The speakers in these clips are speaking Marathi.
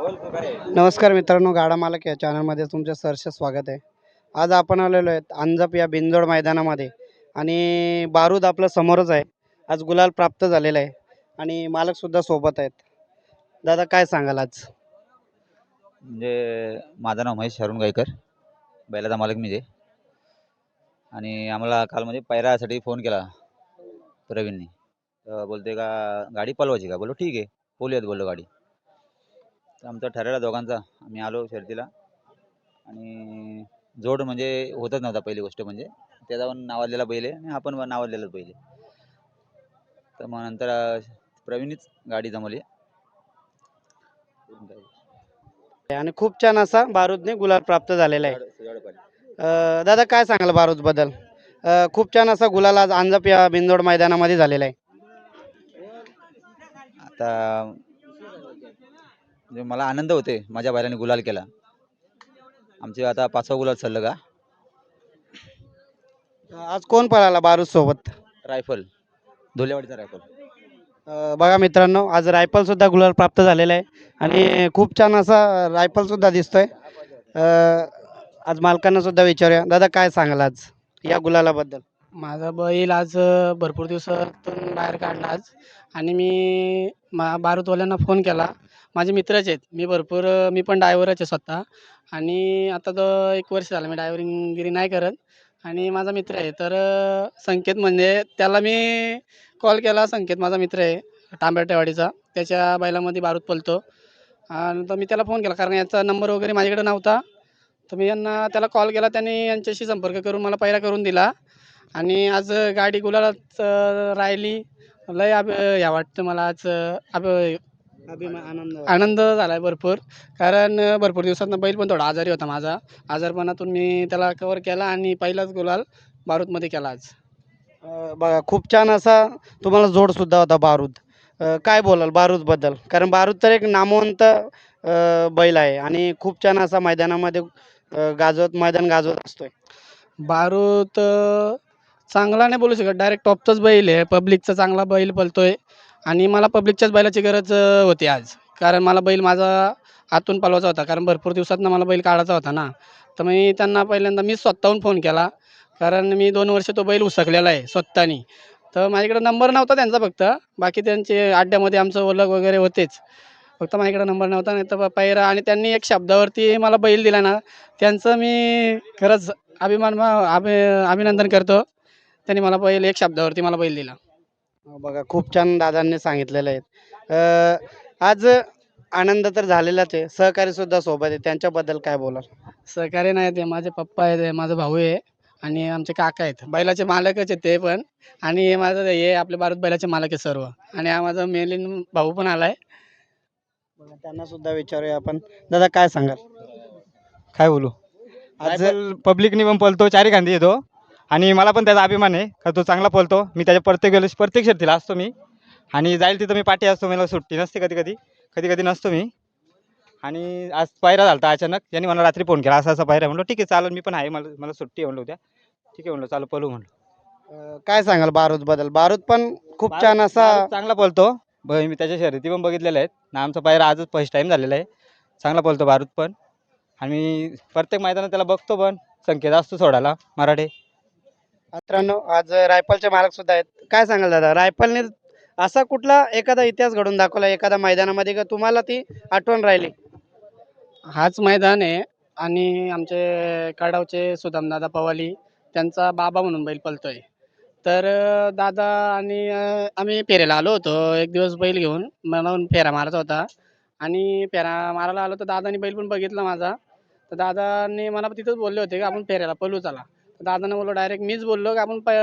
नमस्कार मित्रांनो गाडा मालक या चॅनलमध्ये तुमचं सहर्ष स्वागत आहे. आज आपण आलेलो आहेत अंजप या बिंदोड मैदानामध्ये आणि बारूद आपलं समोरच आहे. आज गुलाल प्राप्त झालेला आहे आणि मालकसुद्धा सोबत आहेत. दादा काय सांगाल आज? म्हणजे माझं नाव महेश शरण गायकर बैलाचा मालक मी आहे. आणि आम्हाला काल म्हणजे पैरासाठी फोन केला प्रवीणने. बोलते का गाडी पलवायची का? बोलो ठीक आहे. बोलूयात बोललो गाडी. तर आमचं ठरवलं दोघांचा. आम्ही आलो शर्तीला आणि जोड म्हणजे होतच नव्हता पहिली गोष्ट म्हणजे. त्याचा पण नावाजलेला बैल आहे आणि हा पण नावाजलेलाच बैल आहे. तर मग नंतर अं, प्रवीणनीच गाडी जमवली. आणि खूप छान असा बारूदने गुलाल प्राप्त झालेला आहे. दादा काय सांगाल बारूदबद्दल अं, खूप छान असा गुलाल आज अंजप या बिंदोड मैदानामध्ये झालेला आहे. आता म्हणजे मला आनंद होते माझ्या बैलाने गुलाल केला. आमचे आता पाचवा गुलाल चाललं का आज कोण पळाला बारूद सोबत? Rifle धुलेवाडीचा rifle. अ, बघा मित्रांनो आज रायफल सुद्धा गुलाल प्राप्त झालेला आहे. आणि खूप छान असा रायफल सुद्धा दिसतोय. अ, आज मालकांना सुद्धा विचारूया. दादा काय सांगाल आज या गुलालाबद्दल? माझा बैल आज अ, भरपूर दिवसातून बाहेर काढला आज. आणि मी मा बारूदवाल्यांना फोन केला. माझे मित्रच आहेत. मी भरपूर मी पण डायव्हरच आहे स्वतः. आणि आता तर एक वर्ष झालं मी डायव्हरिंगगिरी नाही करत. आणि माझा मित्र आहे. तर संकेत म्हणजे त्याला मी कॉल केला. संकेत माझा मित्र आहे तांबेटेवाडीचा त्याच्या बैलामध्ये बारूद पलतो आणि तर मी त्याला फोन केला. कारण याचा नंबर वगैरे माझ्याकडे नव्हता. तर मी यांना त्याला कॉल केला. त्यांनी यांच्याशी संपर्क करून मला पहिला करून दिला. आणि आज गाडी गुलालात राहिली. लय अब या वाटतं मला आज अ, अब आनंद आनंद झाला आहे भरपूर. कारण भरपूर दिवसातनं बैल पण थोडा आजारी होता माझा. आजारपणातून मी त्याला कवर केला आणि पहिलाच गुलाल बारूदमध्ये केला आज. अ, बघा खूप छान असा तुम्हाला जोड सुद्धा होता बारूद. अ, काय बोलाल बारूदबद्दल? कारण बारूद तर एक नामवंत अ, बैल आहे आणि खूप छान असा मैदानामध्ये अ, गाजवत मैदान गाजवत असतोय. बारूद अ, चांगला नाही बोलू शकत. डायरेक्ट टॉपचाच बैल आहे. पब्लिकचा चांगला बैल पलतोय आणि मला पब्लिकच्याच बैलाची गरज होती आज. कारण मला बैल माझा आतून पलवायचा होता. कारण भरपूर दिवसातनं मला बैल काढायचा होता ना. तर मी त्यांना पहिल्यांदा मी स्वतःहून फोन केला. कारण मी दोन वर्ष तो बैल उसकलेला आहे स्वतःनी. तर माझ्याकडे नंबर नव्हता त्यांचा फक्त. बाकी त्यांचे अड्ड्यामध्ये आमचं ओळख वगैरे होतेच. फक्त माझ्याकडे नंबर नव्हता. नाही तर पैरा आणि त्यांनी एक शब्दावरती मला बैल दिला ना त्यांचं मी खरंच अभिमान मा- अभि अभिनंदन करतो. त्यांनी मला बैल एक शब्दावरती मला बैल दिला. बघा खूप छान दादांनी सांगितलेलं आहे. अ, आज आनंद तर झालेलाच आहे. सहकारी सुद्धा सोबत आहे. त्यांच्याबद्दल काय बोलाल? सहकार्य नाही ते माझे पप्पा आहेत हे माझा भाऊ आहे आणि आमचे काका आहेत. बैलाचे मालकच आहेत ते पण. आणि हे माझं हे आपले भारत बैलाचे मालक आहे सर्व. आणि हा माझा मेलिन भाऊ पण आलाय. बघा, त्यांना सुद्धा विचारूया आपण. दादा काय सांगाल? काय बोलू? आज पब्लिकनी पण पळतो चारी खांदी येतो. आणि मला पण त्याचा अभिमान आहे का तो चांगला पळतो. मी त्याच्या प्रत्येक वेळेस प्रत्येक शर्तीला असतो मी. आणि जाईल तिथं मी पाठी असतो मला सुट्टी नसते कधी कधी. कधी कधी नसतो मी. आणि आज पायरा झाला अचानक. यांनी मला रात्री फोन केला. असा असा पायरा म्हणलो ठीक आहे चालेल मी पण आहे. मला मला सुट्टी म्हणलो उद्या. ठीक आहे म्हणलो चालू पळू म्हणलो. काय सांगाल बारूदबद्दल? बारूद पण खूप छान असा चांगला पळतो. मी त्याच्या शर्यती पण बघितलेल्या आहेत. ना आमचा पायरा आजच फर्स्ट टाईम झालेला आहे. चांगला पळतो बारूद पण. आणि प्रत्येक मैदानात त्याला बघतो पण. संकेत असतो सोडायला मराठे. मित्रांनो आज रायफलचे मालक सुद्धा आहेत. काय सांगाल दादा? रायफलने असा कुठला एखादा इतिहास घडून दाखवला एखाद्या मैदानामध्ये का तुम्हाला ती आठवण राहिली? हाच मैदान आहे आणि आमचे कडावचे सुदामदादा पवाली त्यांचा बाबा म्हणून बैल पलतोय तर दादा आणि आम्ही फेऱ्याला आलो होतो. एक दिवस बैल घेऊन मला फेरा मारायचा होता. आणि फेरा मारायला आलो तर दादानी बैल पण बघितला माझा. तर दादांनी मला तिथंच बोलले होते की आपण फेऱ्याला पलू चला. दादांना बोललो डायरेक्ट मीच बोललो की आपण पै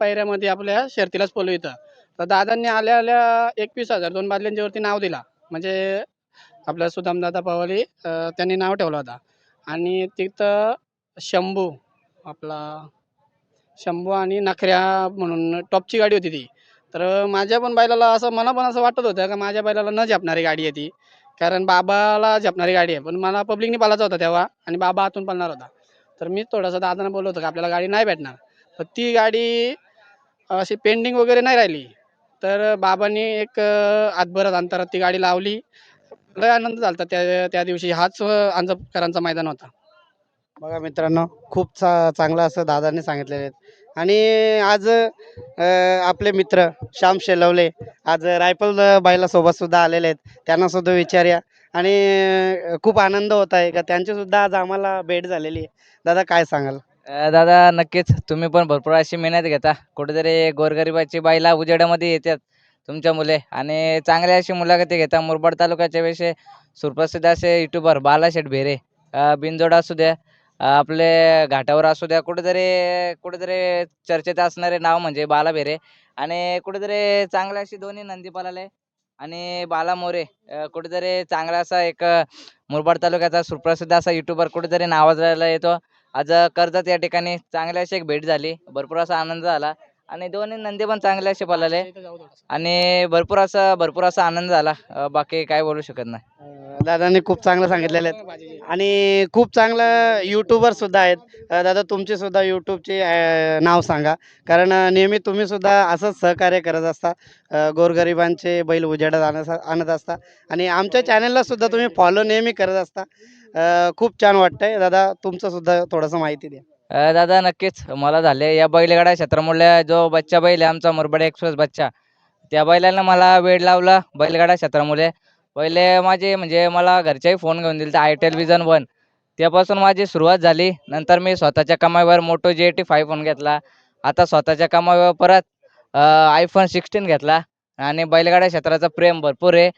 पैऱ्यामध्ये आपल्या शर्तीलाच पोलो इथं. तर दादांनी आल्या आल्या एकवीस हजार दोन बादल्यांच्या वरती नाव दिला. म्हणजे आपला सुदामदादा पवाली त्यांनी नाव ठेवलं होता. आणि तिथं शंभू आपला शंभू आणि नखऱ्या म्हणून टॉपची गाडी होती ती. तर माझ्या पण बैलाला असं मला पण असं वाटत होतं का माझ्या बैलाला न झेपणारी गाडी आहे ती. कारण बाबाला झेपणारी गाडी आहे. पण मला पब्लिकने पालायचा होता तेव्हा आणि बाबा आतून पालणार होता. तर मी थोडासा दादांना बोललो होतो की आपल्याला गाडी नाही भेटणार. पण ती गाडी अशी पेंडिंग वगैरे नाही राहिली. तर बाबांनी एक आतभरात अंतरात ती गाडी लावली. लय आनंद झाला त्या त्या दिवशी. हाच अं, अंजपकरांचा मैदान होता. बघा मित्रांनो खूप चा चांगलं असं दादांनी सांगितलेले आहेत आणि आज आपले मित्र श्याम शेलवले आज रायफल बाईला सोबत सुद्धा आलेले आहेत. त्यांना सुद्धा विचारूया. आणि खूप आनंद होत आहे का? त्यांची सुद्धा आज आम्हाला भेट झालेली आहे. दादा काय सांगाल? दादा नक्कीच. तुम्ही पण भरपूर अशी मेहनत घेता. कुठेतरी गोरगरिबाची बाईला उजेडामध्ये येतात तुमच्या मुले. आणि चांगल्या अशी मुलाखती घेता. मुरबाड तालुक्याच्या विषयी सुप्रसिद्ध असे युट्यूबर बालाशेठ भेरे. बिनजोड असू द्या आपले घाटावर असू द्या कुठेतरी कुठेतरी चर्चेत असणारे नाव म्हणजे बाला भेरे. आणि कुठेतरी चांगल्या अशी दोन्ही नंदी पळाले आणि बाला मोरे कुठेतरी चांगला असा एक मुरबाड तालुक्याचा सुप्रसिद्ध असा युट्यूबर कुठेतरी नावाजायला येतो आज कर्जत या ठिकाणी चांगली अशी एक भेट झाली. भरपूर असा आनंद झाला. आणि दोन्ही नंदी पण चांगले असे बोलाले आणि भरपूर असा भरपूर असा आनंद झाला. बाकी काय बोलू शकत नाही. दादांनी खूप चांगलं सांगितलेलं आहे. आणि खूप चांगलं यूट्यूबर सुद्धा आहेत. दादा तुमचे सुद्धा यूट्यूबचे नाव सांगा. कारण नेहमी तुम्ही सुद्धा असंच सहकार्य करत असता. गोरगरिबांचे बैल उजेडात आणत आणत असता. आणि आमच्या चॅनलला सुद्धा तुम्ही फॉलो नेहमी करत असता. खूप छान वाटतंय. दादा तुमचं सुद्धा थोडंसं माहिती द्या. दादा नक्कीच. मला झाले या बैलगाडा क्षेत्रामुळे जो बच्चा बैल आहे आमचा मुरबाड एक्सप्रेस बच्चा त्या बैलानं मला वेळ लावला बैलगाडा क्षेत्रामुळे. पहिले माझे म्हणजे मला घरच्याही फोन घेऊन दिले आयटेल विजन वन त्यापासून माझी सुरुवात झाली. नंतर मी स्वतःच्या कमाईवर Moto G eighty five phone घेतला. आता स्वतःच्या कमाईवर परत आयफोन सिक्स्टीन घेतला. आणि बैलगाडा क्षेत्राचं प्रेम भरपूर आहे.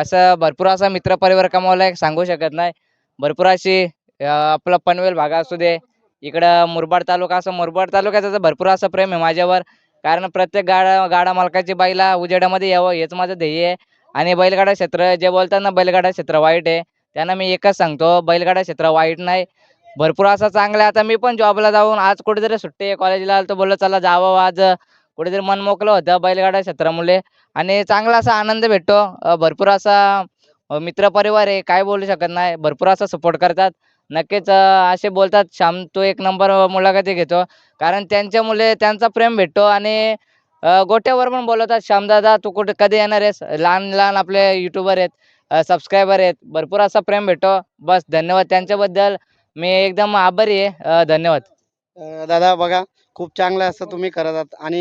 असं भरपूर असा मित्रपरिवार कमावला एक सांगू शकत नाही. भरपूर अशी आपलं आपला पनवेल भाग असू दे इकडं मुरबाड तालुका असं मुरबाड तालुक्याचं तर भरपूर असं प्रेम आहे माझ्यावर. कारण प्रत्येक गाडा गाडा मालकाची बाईला उजेडामध्ये यावं हेच माझं ध्येय आहे. आणि बैलगाडा क्षेत्र जे बोलतात ना बैलगाडा क्षेत्र वाईट आहे त्यांना मी एकच सांगतो बैलगाडा क्षेत्र वाईट नाही. भरपूर असं चांगलं आहे. आता मी पण जॉबला जाऊन आज कुठेतरी सुट्टी आहे कॉलेजला तर बोललो चला जावं आज. कुठेतरी मन मोकलं होतं बैलगाडा क्षेत्रामुळे. आणि चांगला असा आनंद भेटतो. भरपूर असा मित्र मित्रपरिवार आहे काय बोलू शकत नाही. भरपूर असा सपोर्ट करतात. नक्कीच असे बोलतात श्याम तू एक नंबर मुलाखती घेतो. कारण त्यांच्यामुळे त्यांचा प्रेम भेटतो आणि गोट्यावर पण बोलवतात. श्यामदादा तू कुठे कधी येणार आहेस? लहान लहान आपले युट्यूबर आहेत सबस्क्रायबर आहेत. भरपूर असा प्रेम भेटतो बस धन्यवाद त्यांच्याबद्दल. मी एकदम आभारी आहे. धन्यवाद. दादा बघा खूप चांगलं असं तुम्ही करत आहात. आणि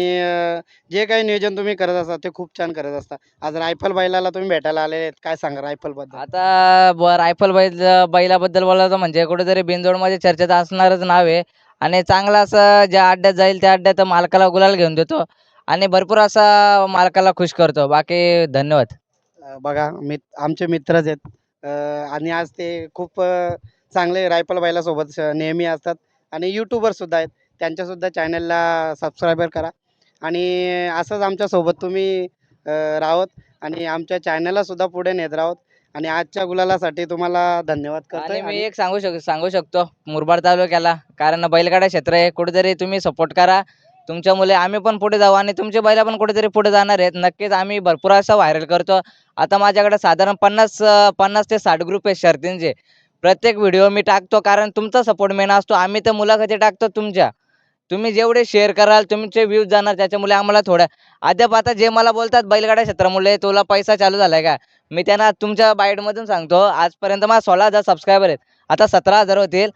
जे काही नियोजन तुम्ही करत असता ते खूप छान करत असता. आज रायफल बैलाला तुम्ही भेटायला आलेले आहेत. काय सांगा रायफलबद्दल? आता ब रायफल बैल बैलाबद्दल बोलायचं म्हणजे कुठेतरी बिनजोडमध्ये चर्चेत असणारच नाव आहे. आणि चांगलं असं ज्या अड्ड्यात जाईल त्या अड्ड्यात मालकाला गुलाल घेऊन देतो. आणि भरपूर असा मालकाला खुश करतो. बाकी धन्यवाद. अ, बघा मित आमचे मित्रच आहेत. अ, आणि आज ते खूप अ, चांगले रायफल बैलासोबत स- नेहमी असतात. आणि यूट्यूबर सुद्धा आहेत. त्यांच्यासुद्धा चॅनलला सबस्क्रायबर करा. आणि असंच आमच्यासोबत तुम्ही अ, राहोत. आणि आमच्या चॅनलला सुद्धा पुढे नेत राहोत. आणि आजच्या गुलालासाठी तुम्हाला धन्यवाद करतोय. आणि मी आणि एक सांगू शक सांगू शकतो. मुरबाड तालुक्याला. कारण बैलगाडा क्षेत्र आहे. कुठेतरी तुम्ही सपोर्ट करा. तुमच्यामुळे आम्ही पण पुढे जाऊ आणि तुमचे बैला पण कुठेतरी पुढे जाणार आहेत. नक्कीच आम्ही भरपूर असं व्हायरल करतो. आता माझ्याकडे साधारण पन्नास पन्नास ते साठ ग्रुप आहे शर्तींचे. प्रत्येक व्हिडिओ मी टाकतो कारण तुमचा सपोर्ट मेन असतो. आम्ही तर मुलाखती टाकतो तुमच्या. तुम्ही जेवढे शेअर कराल तुमचे व्ह्यूज जाणार त्याच्यामुळे आम्हाला थोड्या अद्याप आता जे मला बोलतात बैलगाडा क्षेत्रामुळे तुला पैसा चालू झालाय का? मी त्यांना तुमच्या बाईटमधून सांगतो. आजपर्यंत मला सोळा हजार सबस्क्रायबर आहेत. आता सतरा हजार होतील.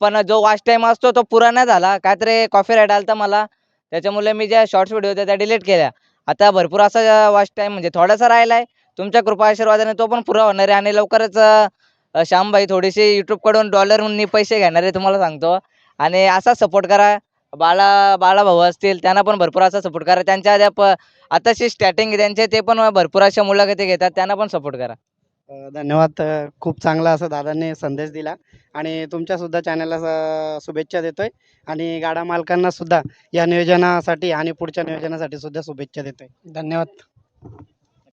पण जो वॉच टाईम असतो तो पुरा नाही झाला. काहीतरी कॉफी राईट आलता मला. त्याच्यामुळे मी ज्या शॉर्ट्स व्हिडिओ होत्या त्या डिलीट केल्या. आता भरपूर असा वॉच टाईम म्हणजे थोडासा राहिला आहे तुमच्या कृपा आशीर्वादाने तो पण पुरा होणार आहे. आणि लवकरच अं, श्यामबाई थोडीशी यूट्यूबकडून डॉलरनी पैसे घेणार आहे तुम्हाला सांगतो. आणि असा सपोर्ट करा. बाळा बाळा भाऊ असतील त्यांना पण भरपूर असा सपोर्ट करा. त्यांच्या प आताशी स्टार्टिंग त्यांचे ते पण भरपूर अशा मुलाखती घेतात. त्यांना पण सपोर्ट करा. धन्यवाद. खूप चांगला असं दादांनी संदेश दिला. आणि तुमच्यासुद्धा चॅनलला स- शुभेच्छा देतोय. आणि गाडा मालकांना सुद्धा या नियोजनासाठी आणि पुढच्या नियोजनासाठी सुद्धा शुभेच्छा देतोय. धन्यवाद.